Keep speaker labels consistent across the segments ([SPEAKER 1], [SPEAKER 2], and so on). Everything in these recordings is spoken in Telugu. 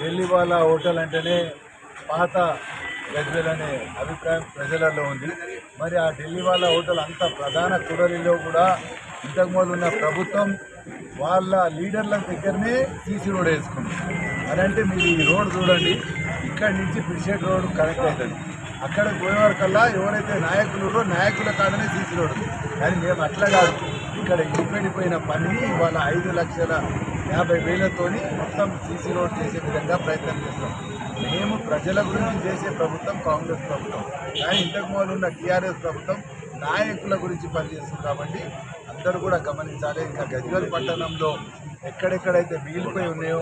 [SPEAKER 1] ఢిల్లీ వాళ్ళ హోటల్ అంటేనే పాత గజ్వేల్ అనే అభిప్రాయం ప్రజలలో ఉంది. మరి ఆ ఢిల్లీ వాళ్ళ హోటల్ అంత ప్రధాన కూడలిలో కూడా ఇంతకుముందు ఉన్న ప్రభుత్వం వాళ్ళ లీడర్ల దగ్గరనే సీసీ రోడ్ వేసుకుంది. అని అంటే మీరు ఈ రోడ్ చూడండి ఇక్కడి నుంచి పిడిషేట్ రోడ్ కనెక్ట్ అవుతుంది. అక్కడ పోయేవారికల్లా ఎవరైతే నాయకులు నాయకుల కాడనే సీసీ రోడ్. కానీ మేము అట్లా కాదు. ఇక్కడ ఇడిపెడిపోయిన పని ఇవాళ ఐదు లక్షల యాభై వేలతోని మొత్తం సీసీ రోడ్ చేసే విధంగా ప్రయత్నం చేస్తాం. మేము ప్రజల గురించి చేసే ప్రభుత్వం కాంగ్రెస్ ప్రభుత్వం. కానీ ఇంతకు ముందు ఉన్న టీఆర్ఎస్ ప్రభుత్వం నాయకుల గురించి పనిచేస్తుంది కాబట్టి అందరూ కూడా గమనించాలి. ఇంకా గజ్వల్ పట్టణంలో ఎక్కడెక్కడైతే మిగిలిపోయి ఉన్నాయో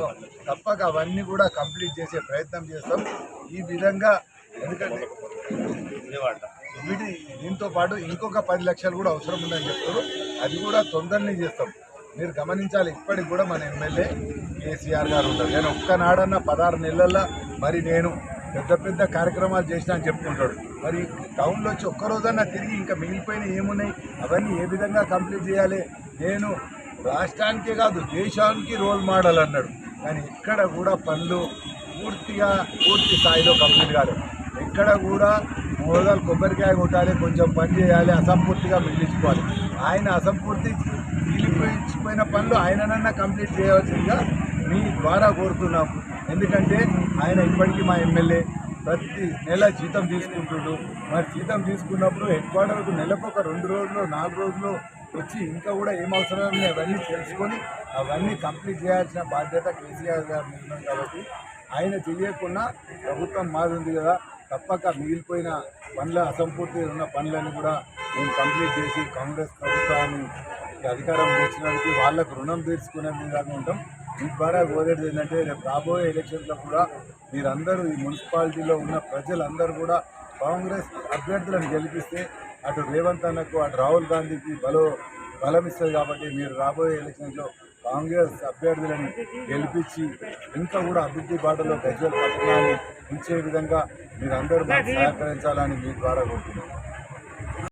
[SPEAKER 1] తప్పక అవన్నీ కూడా కంప్లీట్ చేసే ప్రయత్నం చేస్తాం. ఈ విధంగా ఎందుకంటే వీటి దీంతో పాటు ఇంకొక పది లక్షలు కూడా అవసరం ఉందని చెప్తారు అది కూడా తొందరనే చేస్తాం. మీరు గమనించాలి ఇప్పటికి కూడా మన ఎమ్మెల్యే కేసీఆర్ గారు ఉంటారు. నేను ఒక్కనాడన్న పదహారు నెలల్లో మరి నేను పెద్ద పెద్ద కార్యక్రమాలు చేసినా అని చెప్పుకుంటాడు. మరి టౌన్లో వచ్చి ఒక్కరోజన్నా తిరిగి ఇంకా మిగిలిపోయిన ఏమున్నాయి? అవన్నీ ఏ విధంగా కంప్లీట్ చేయాలి? నేను రాష్ట్రానికే కాదు దేశానికి రోల్ మోడల్ అన్నాడు. కానీ ఇక్కడ కూడా పనులు పూర్తిగా పూర్తి స్థాయిలో కంప్లీట్ కాలేదు. ఎక్కడ కూడా మొదలు కొబ్బరికాయ కొట్టాలి కొంచెం పని చేయాలి అసంపూర్తిగా మిగిలించుకోవాలి. ఆయన అసంపూర్తి నిలిపించిపోయిన పనులు ఆయననన్నా కంప్లీట్ చేయవలసిందిగా మీ ద్వారా కోరుతున్నాం. ఎందుకంటే ఆయన ఇప్పటికీ మా ఎమ్మెల్యే ప్రతి నెల జీతం తీసుకుంటుండు. మరి జీతం తీసుకున్నప్పుడు హెడ్ క్వార్టర్కు నెలకు ఒక రెండు రోజులు నాలుగు రోజులు వచ్చి ఇంకా కూడా ఏం అవసరం అవన్నీ తెలుసుకొని అవన్నీ కంప్లీట్ చేయాల్సిన బాధ్యత కేసీఆర్ గారు మీద కాబట్టి ఆయన తెలియకుండా ప్రభుత్వం మాది ఉంది కదా తప్పక మిగిలిపోయిన పనుల అసంపూర్తి ఉన్న పనులన్నీ కూడా మేము కంప్లీట్ చేసి కాంగ్రెస్ ప్రభుత్వాన్ని అధికారం తెచ్చినందుకు వాళ్ళకు రుణం తీర్చుకునే విధంగా ఉంటాం. మీ ద్వారా కోరేది ఏంటంటే రేపు రాబోయే ఎలక్షన్లో కూడా మీరందరూ ఈ మున్సిపాలిటీలో ఉన్న ప్రజలందరూ కూడా కాంగ్రెస్ అభ్యర్థులను గెలిపిస్తే అటు రేవంత్ అన్నకు అటు రాహుల్ గాంధీకి బలో బలం ఇస్తుంది కాబట్టి మీరు రాబోయే ఎలక్షన్లో కాంగ్రెస్ అభ్యర్థులను గెలిపించి ఇంకా కూడా అభివృద్ధి బాటలో గజ్వల్ పట్టణాన్ని ఉంచే విధంగా మీరందరూ మాకు సహకరించాలని మీ ద్వారా కోరుతున్నాను